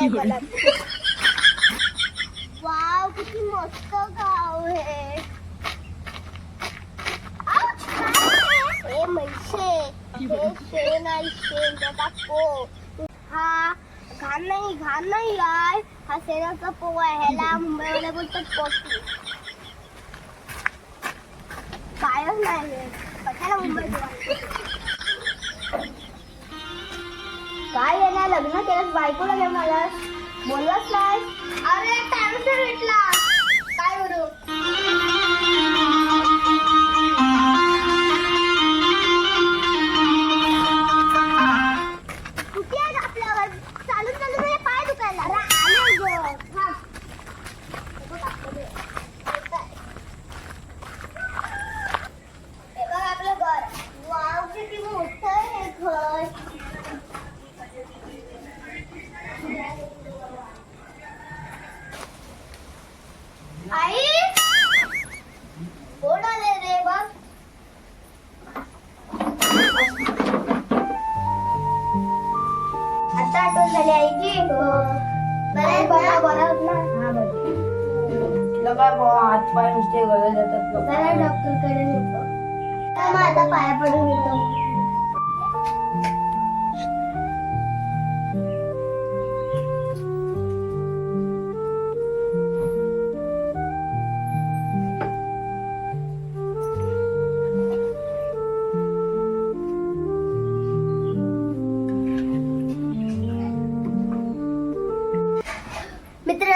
Wow किती मस्त गाव आहे. आहे? म्हैसे हे शेण आहे शेण त्याचा पो. हा घाण नाही घाण नाही आहे हा शेणाचा पो आहे ह्याला मुंबईमध्ये बोलतात पोटी. कायच नाही आहे. कशाला मुंबईत बोलावतात? काय लग्न केलं बायकोला घेऊन आलास? बोललाच नाही? अरे टाइम तर भेटला. आई! कोण आले रे बघ आता आठवण झाली आईची बरं बरं बरं ना? तुला काय बुवा हात पाय नुसते गळत जातात बघ. नेतो. तर मग आता पाया पडून येतो.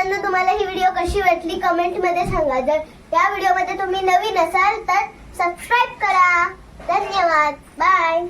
मित्रांनो तुम्हाला ही व्हिडिओ कशी वाटली कमेंटमध्ये सांगा. जर या व्हिडिओमध्ये तुम्ही नवीन असाल तर सबस्क्राईब करा. धन्यवाद. बाय